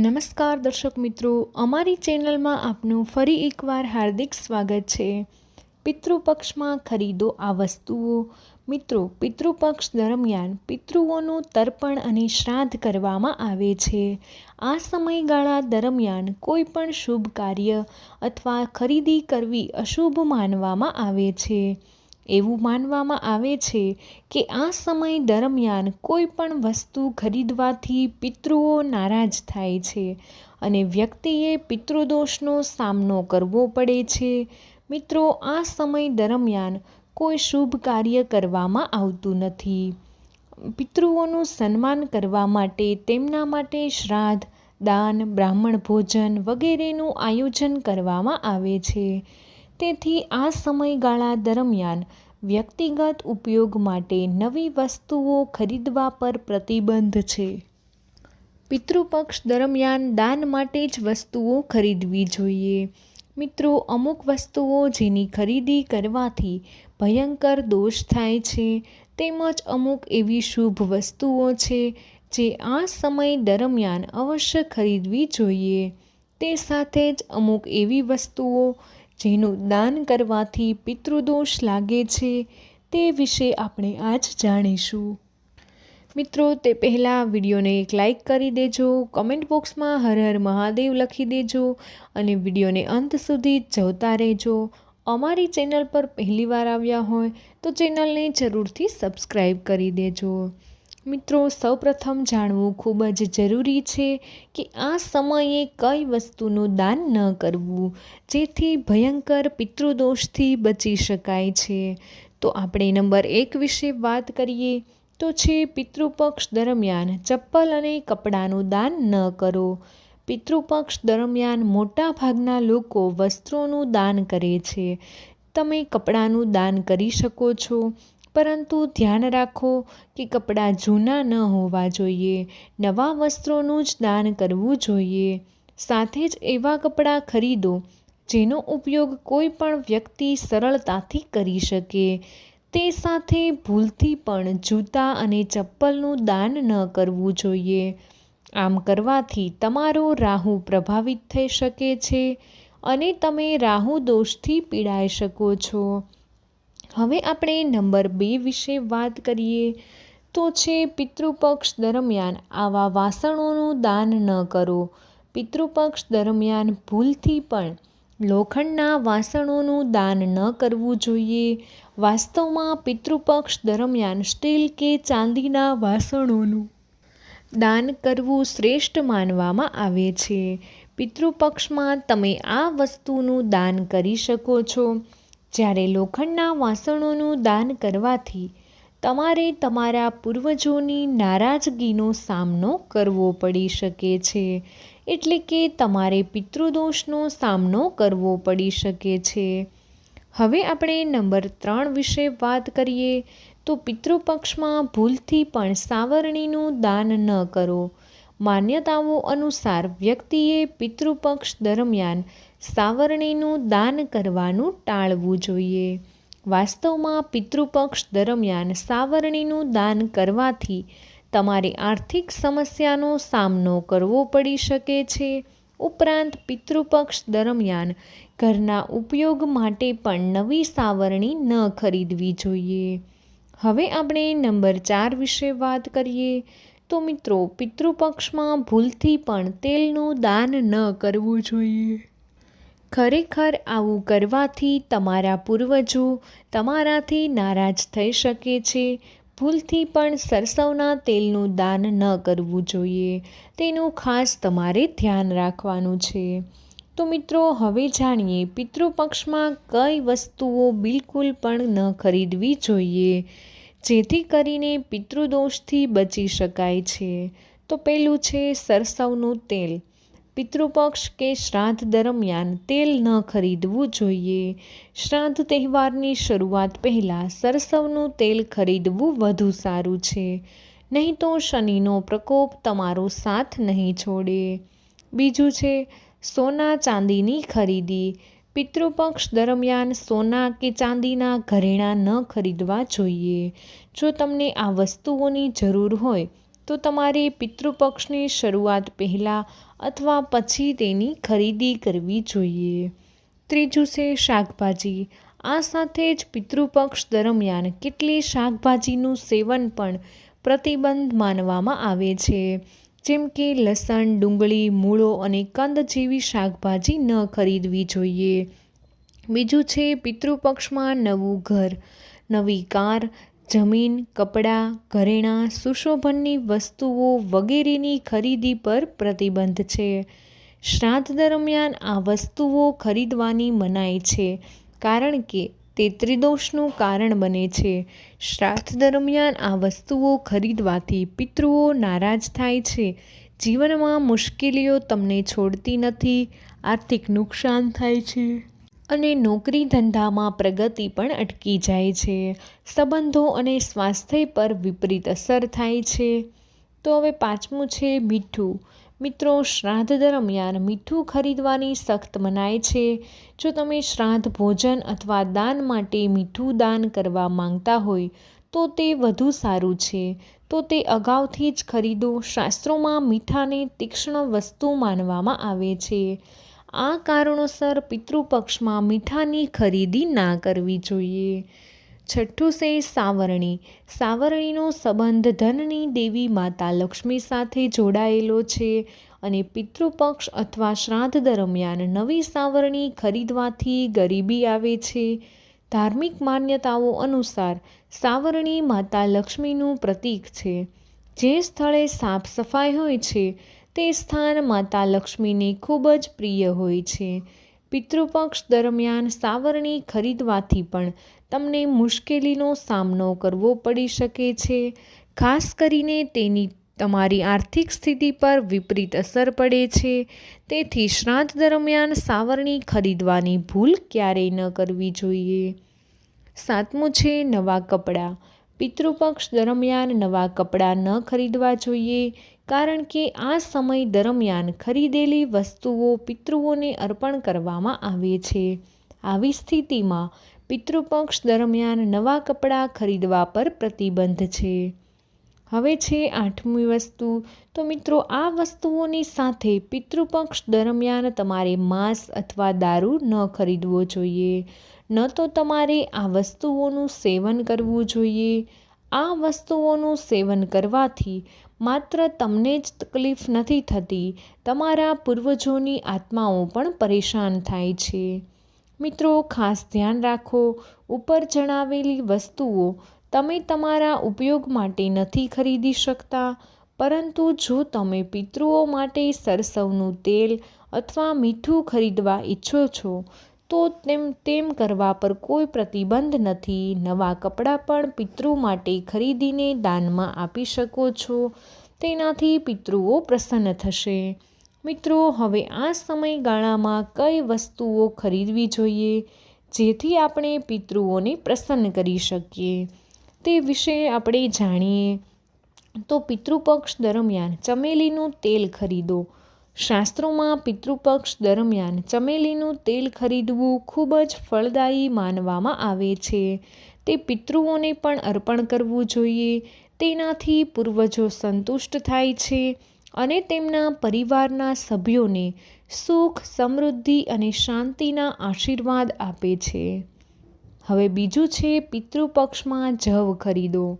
નમસ્કાર દર્શક મિત્રો, અમારી ચેનલમાં આપનું ફરી એકવાર હાર્દિક સ્વાગત છે. પિતૃપક્ષમાં ખરીદો આ વસ્તુઓ. મિત્રો, પિતૃપક્ષ દરમિયાન પિતૃઓનું તર્પણ અને શ્રાદ્ધ કરવામાં આવે છે. આ સમયગાળા દરમિયાન કોઈ પણ શુભ કાર્ય અથવા ખરીદી કરવી અશુભ માનવામાં આવે છે. એવું માનવામાં આવે છે કે આ સમય દરમિયાન કોઈ પણ વસ્તુ ખરીદવાથી પિતૃઓ નારાજ થાય છે અને વ્યક્તિએ પિતૃદોષનો સામનો કરવો પડે છે. મિત્રો, આ સમય દરમિયાન કોઈ શુભ કાર્ય કરવામાં આવતું નથી. પિતૃઓનું સન્માન કરવા માટે તેમના માટે શ્રાદ્ધ, દાન, બ્રાહ્મણ ભોજન વગેરેનું આયોજન કરવામાં આવે છે. તેથી આ સમયગાળા દરમિયાન વ્યક્તિગત ઉપયોગ માટે નવી વસ્તુઓ ખરીદવા પર પ્રતિબંધ છે. પિતૃપક્ષ દરમિયાન દાન માટે જ વસ્તુઓ ખરીદવી જોઈએ. મિત્રો, અમુક વસ્તુઓ જેની ખરીદી કરવાથી ભયંકર દોષ થાય છે, તેમજ અમુક એવી શુભ વસ્તુઓ છે જે આ સમય દરમિયાન અવશ્ય ખરીદવી જોઈએ. તે સાથે જ અમુક એવી વસ્તુઓ જેનું દાન કરવાથી પિતૃદોષ લાગે છે તે વિશે આપણે આજ જાણીશું. મિત્રો, તે પહેલાં વિડીયોને એક લાઇક કરી દેજો, કમેન્ટ બોક્સમાં હર હર મહાદેવ લખી દેજો અને વિડીયોને અંત સુધી જોતા રહેજો. અમારી ચેનલ પર પહેલીવાર આવ્યા હોય તો ચેનલને જરૂરથી સબસ્ક્રાઈબ કરી દેજો. મિત્રો, સૌપ્રથમ જાણવું ખૂબ જ જરૂરી છે કે આ સમયે કઈ વસ્તુનું દાન ન કરવું, જેથી ભયંકર પિતૃદોષથી બચી શકાય છે. તો આપણે નંબર એક વિશે વાત કરીએ, તો છે પિતૃપક્ષ દરમિયાન ચપ્પલ અને કપડાનું દાન ન કરો. પિતૃપક્ષ દરમિયાન મોટા ભાગના લોકો વસ્ત્રોનું દાન કરે છે. તમે કપડાનું દાન કરી શકો છો પરંતુ ધ્યાન રાખો કે કપડાં જૂના ન હોવા જોઈએ, નવા વસ્ત્રોનું જ દાન કરવું જોઈએ. સાથે જ એવા કપડાં ખરીદો, જેનો ઉપયોગ કોઈ પણ વ્યક્તિ સરળતાથી કરી શકે. તે સાથે ભૂલથી પણ જૂતા અને ચપ્પલનું દાન ન કરવું જોઈએ. આમ કરવાથી તમારો રાહુ પ્રભાવિત થઈ શકે છે અને તમે રાહુ દોષથી પીડાઈ શકો છો. હવે આપણે નંબર બે વિશે વાત કરીએ તો છે પિતૃપક્ષ દરમિયાન આવા વાસણોનું દાન ન કરો. પિતૃપક્ષ દરમિયાન ભૂલથી પણ લોખંડના વાસણોનું દાન ન કરવું જોઈએ. વાસ્તવમાં પિતૃપક્ષ દરમિયાન સ્ટીલ કે ચાંદીના વાસણોનું દાન કરવું શ્રેષ્ઠ માનવામાં આવે છે. પિતૃપક્ષમાં તમે આ વસ્તુનું દાન કરી શકો છો. જ્યારે લોખંડના વાસણોનું દાન કરવાથી તમારે તમારા પૂર્વજોની નારાજગીનો સામનો કરવો પડી શકે છે, એટલે કે તમારે પિતૃદોષનો સામનો કરવો પડી શકે છે. હવે આપણે નંબર ત્રણ વિશે વાત કરીએ, તો પિતૃપક્ષમાં ભૂલથી પણ સાવરણીનું દાન ન કરો. માન્યતાઓ અનુસાર વ્યક્તિએ પિતૃપક્ષ દરમિયાન સાવરણીનું દાન કરવાનું ટાળવું જોઈએ. વાસ્તવમાં પિતૃપક્ષ દરમિયાન સાવરણીનું દાન કરવાથી તમારે આર્થિક સમસ્યાનો સામનો કરવો પડી શકે છે. ઉપરાંત પિતૃપક્ષ દરમિયાન ઘરના ઉપયોગ માટે પણ નવી સાવરણી ન ખરીદવી જોઈએ. હવે આપણે નંબર ચાર વિશે વાત કરીએ. તો મિત્રો, પિતૃપક્ષમાં ભૂલથી પણ તેલનું દાન ન કરવું જોઈએ. ખરેખર આવું કરવાથી તમારા પૂર્વજો તમારાથી નારાજ થઈ શકે છે. ભૂલથી પણ સરસવના તેલનું દાન ન કરવું જોઈએ. તેનું ખાસ તમારે ધ્યાન રાખવાનું છે. તો મિત્રો, હવે જાણીએ પિતૃપક્ષમાં કઈ વસ્તુઓ બિલકુલ પણ ન ખરીદવી જોઈએ, જેથી કરીને પિતૃદોષથી બચી શકાય છે. તો પહેલું છે સરસવનું તેલ. પિતૃપક્ષ કે શ્રાદ્ધ દરમિયાન તેલ ન ખરીદવું જોઈએ. શ્રાદ્ધ તહેવારની શરૂઆત પહેલાં સરસવનું તેલ ખરીદવું વધુ સારું છે. નહીં તો શનિનો પ્રકોપ તમારો સાથ નહીં છોડે. બીજું છે, સોના ચાંદીની ખરીદી. પિતૃપક્ષ દરમિયાન સોના કે ચાંદીના ઘરેણાં ન ખરીદવા જોઈએ. જો તમને આ વસ્તુઓની જરૂર હોય તો તમારે પિતૃપક્ષની શરૂઆત પહેલાં અથવા પછી તેની ખરીદી કરવી જોઈએ. ત્રીજું છે શાકભાજી. આ સાથે જ પિતૃપક્ષ દરમિયાન કેટલી શાકભાજીનું સેવન પણ પ્રતિબંધ માનવામાં આવે છે. જેમ કે લસણ, ડુંગળી, મૂળો અને કંદ જેવી શાકભાજી ન ખરીદવી જોઈએ. બીજું છે પિતૃપક્ષમાં નવું ઘર, નવી કાર જમીન, કપડાં, ઘરેણાં, સુશોભનની વસ્તુઓ વગેરેની ખરીદી પર પ્રતિબંધ છે. શ્રાદ્ધ દરમિયાન આ વસ્તુઓ ખરીદવાની મનાઈ છે, કારણ કે તે ત્રિદોષનું કારણ બને છે. શ્રાદ્ધ દરમિયાન આ વસ્તુઓ ખરીદવાથી પિતૃઓ નારાજ થાય છે. જીવનમાં મુશ્કેલીઓ તમને છોડતી નથી, આર્થિક નુકસાન થાય છે. અને નોકરી ધંધામાં પ્રગતિ પણ અટકી જાય છે. સંબંધો અને સ્વાસ્થ્ય પર વિપરીત અસર થાય છે. તો હવે પાંચમું છે મીઠું. મિત્રો, શ્રાદ્ધ દરમિયાન મીઠું ખરીદવાની સખ્ત મનાય છે. જો તમે શ્રાદ્ધ ભોજન અથવા દાન માટે મીઠું દાન કરવા માંગતા હોય, તો તે વધુ સારું છે. તો તે અગાઉથી જ ખરીદો. શાસ્ત્રોમાં મીઠાને તીક્ષ્ણ વસ્તુ માનવામાં આવે છે. આ કારણોસર પિતૃપક્ષમાં મીઠાની ખરીદી ના કરવી જોઈએ. છઠ્ઠું છે સાવરણી. સાવરણીનો સંબંધ ધનની દેવી માતા લક્ષ્મી સાથે જોડાયેલો છે અને પિતૃપક્ષ અથવા શ્રાદ્ધ દરમિયાન નવી સાવરણી ખરીદવાથી ગરીબી આવે છે. ધાર્મિક માન્યતાઓ અનુસાર સાવરણી માતા લક્ષ્મીનું પ્રતીક છે. જે સ્થળે સાફ સફાઈ હોય છે તે સ્થાન માતા લક્ષ્મીને ખૂબ જ પ્રિય હોય છે. પિતૃપક્ષ દરમિયાન સાવરણી ખરીદવાથી પણ તમને મુશ્કેલીનો સામનો કરવો પડી શકે છે. ખાસ કરીને તેની તમારી આર્થિક સ્થિતિ પર વિપરીત અસર પડે છે. તેથી શ્રાદ્ધ દરમિયાન સાવરણી ખરીદવાની ભૂલ ક્યારેય ન કરવી જોઈએ. સાતમું છે નવા કપડાં. પિતૃપક્ષ દરમિયાન નવા કપડાં ન ખરીદવા જોઈએ. કારણ કે આ સમય દરમિયાન ખરીદેલી વસ્તુઓ પિતૃઓને અર્પણ કરવામાં આવે છે. આવી સ્થિતિમાં પિતૃપક્ષ દરમિયાન નવા કપડાં ખરીદવા પર પ્રતિબંધ છે. હવે છે આઠમી વસ્તુ. તો મિત્રો, આ વસ્તુઓની સાથે પિતૃપક્ષ દરમિયાન તમારે માંસ અથવા દારૂ ન ખરીદવો જોઈએ. ન તો તમારે આ વસ્તુઓનું સેવન કરવું જોઈએ. આ વસ્તુઓનું સેવન કરવાથી માત્ર તમને જ તકલીફ નથી થતી, તમારા પૂર્વજોની આત્માઓ પણ પરેશાન થાય છે. મિત્રો, ખાસ ધ્યાન રાખો, ઉપર જણાવેલી વસ્તુઓ તમે તમારા ઉપયોગ માટે નથી ખરીદી શકતા, પરંતુ જો તમે પિતૃઓ માટે સરસવનું તેલ અથવા મીઠું ખરીદવા ઈચ્છો છો તો તેમ તેમ કરવા પર કોઈ પ્રતિબંધ નથી. નવા કપડાં પણ પિતૃ માટે ખરીદીને દાનમાં આપી શકો છો. તેનાથી પિતૃઓ પ્રસન્ન થશે. મિત્રો, હવે આ સમયગાળામાં કઈ વસ્તુઓ ખરીદવી જોઈએ જેથી આપણે પિતૃઓને પ્રસન્ન કરી શકીએ? તે વિશે આપણે જાણીએ. તો પિતૃપક્ષ દરમિયાન ચમેલીનું તેલ ખરીદો. શાસ્ત્રોમાં પિતૃપક્ષ દરમિયાન ચમેલીનું તેલ ખરીદવું ખૂબ જ ફળદાયી માનવામાં આવે છે. તે પિતૃઓને પણ અર્પણ કરવું જોઈએ. તેનાથી પૂર્વજો સંતુષ્ટ થાય છે અને તેમના પરિવારના સભ્યોને સુખ, સમૃદ્ધિ અને શાંતિના આશીર્વાદ આપે છે. હવે બીજું છે, પિતૃપક્ષમાં જવ ખરીદો.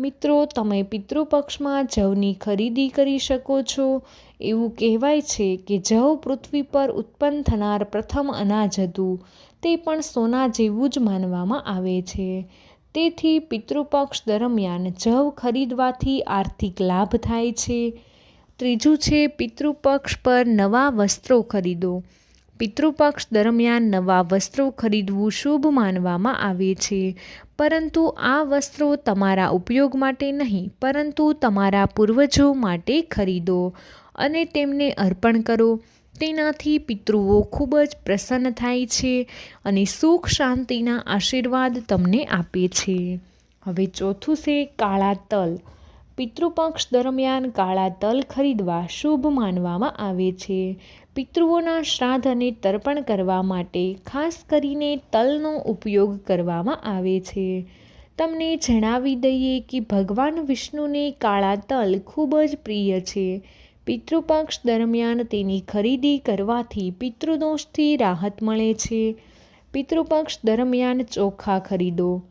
મિત્રો, તમે પિતૃપક્ષમાં જવની ખરીદી કરી શકો છો. એવું કહેવાય છે કે જવ પૃથ્વી પર ઉત્પન્ન થનાર પ્રથમ અનાજ હતું. તે પણ સોના જેવું જ માનવામાં આવે છે. તેથી પિતૃપક્ષ દરમિયાન જવ ખરીદવાથી આર્થિક લાભ થાય છે. ત્રીજું છે, પિતૃપક્ષ પર નવા વસ્ત્રો ખરીદો. પિતૃપક્ષ દરમિયાન નવા વસ્ત્રો ખરીદવું શુભ માનવામાં આવે છે. પરંતુ આ વસ્ત્રો તમારા ઉપયોગ માટે નહીં, પરંતુ તમારા પૂર્વજો માટે ખરીદો અને તેમને અર્પણ કરો. તેનાથી પિતૃઓ ખૂબ જ પ્રસન્ન થાય છે અને સુખ શાંતિના આશીર્વાદ તમને આપે છે. હવે ચોથું છે કાળા તલ. પિતૃપક્ષ દરમિયાન કાળા તલ ખરીદવા શુભ માનવામાં આવે છે. પિતૃઓના શ્રાદ્ધ અને તર્પણ કરવા માટે ખાસ કરીને તલનો ઉપયોગ કરવામાં આવે છે. તમને જણાવી દઈએ કે ભગવાન વિષ્ણુને કાળા તલ ખૂબ જ પ્રિય છે. પિતૃપક્ષ દરમિયાન તેની ખરીદી કરવાથી પિતૃદોષથી રાહત મળે છે. પિતૃપક્ષ દરમિયાન ચોખા ખરીદો.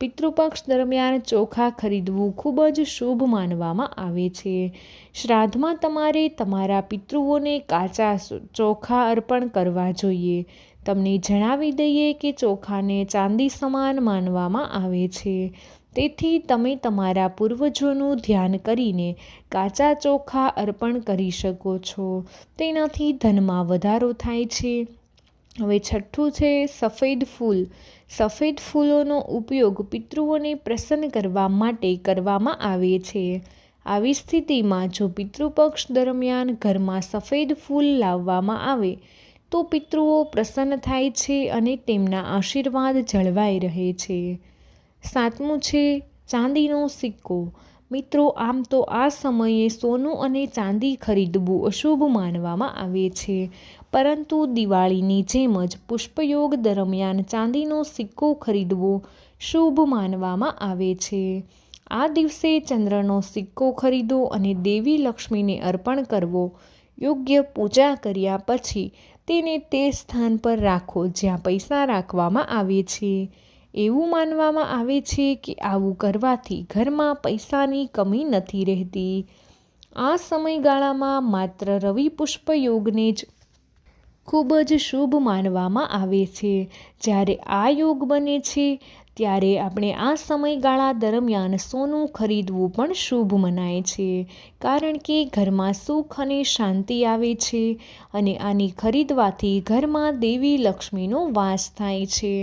પિતૃપક્ષ દરમિયાન ચોખા ખરીદવું ખૂબ જ શુભ માનવામાં આવે છે. શ્રાદ્ધમાં તમારે તમારા પિતૃઓને કાચા ચોખા અર્પણ કરવા જોઈએ. તમને જણાવી દઈએ કે ચોખાને ચાંદી સમાન માનવામાં આવે છે. તેથી તમે તમારા પૂર્વજોનું ધ્યાન કરીને કાચા ચોખા અર્પણ કરી શકો છો. તેનાથી ધનમાં વધારો થાય છે. હવે છઠ્ઠું છે સફેદ ફૂલ. સફેદ ફૂલોનો ઉપયોગ પિતૃઓને પ્રસન્ન કરવા માટે કરવામાં આવે છે. આવી સ્થિતિમાં જો પિતૃપક્ષ દરમિયાન ઘરમાં સફેદ ફૂલ લાવવામાં આવે, તો પિતૃઓ પ્રસન્ન થાય છે અને તેમના આશીર્વાદ જળવાઈ રહે છે. સાતમું છે ચાંદીનો સિક્કો. મિત્રો, આમ તો આ સમયે સોનું અને ચાંદી ખરીદવું અશુભ માનવામાં આવે છે. પરંતુ દિવાળીની જેમ જ પુષ્પયોગ દરમિયાન ચાંદીનો સિક્કો ખરીદવો શુભ માનવામાં આવે છે. આ દિવસે ચંદ્રનો સિક્કો ખરીદો અને દેવી લક્ષ્મીને અર્પણ કરવો. યોગ્ય પૂજા કર્યા પછી તેને તે સ્થાન પર રાખો જ્યાં પૈસા રાખવામાં આવે છે. એવું માનવામાં આવે છે કે આવું કરવાથી ઘરમાં પૈસાની કમી નથી રહેતી. આ સમયગાળામાં માત્ર રવિ પુષ્પ યોગને જ ખૂબ જ શુભ માનવામાં આવે છે. જ્યારે આ યોગ બને છે, ત્યારે આપણે આ સમયગાળા દરમિયાન સોનું ખરીદવું પણ શુભ મનાય છે. કારણ કે ઘરમાં સુખ અને શાંતિ આવે છે અને આની ખરીદવાથી ઘરમાં દેવી લક્ષ્મીનો વાસ થાય છે.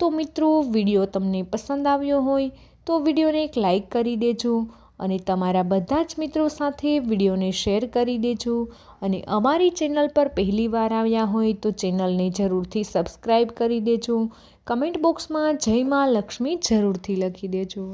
તો મિત્રો, વીડિયો તમને પસંદ આવ્યો હોય તો વિડીયોને એક લાઈક કરી દેજો અને તમારા બધા જ મિત્રો સાથે વિડીયોને શેર કરી દેજો. અને અમારી ચેનલ પર પહેલીવાર આવ્યા હોય તો ચેનલને જરૂરથી સબસ્ક્રાઈબ કરી દેજો. કમેન્ટ બોક્સમાં જય મા લક્ષ્મી જરૂરથી લખી દેજો.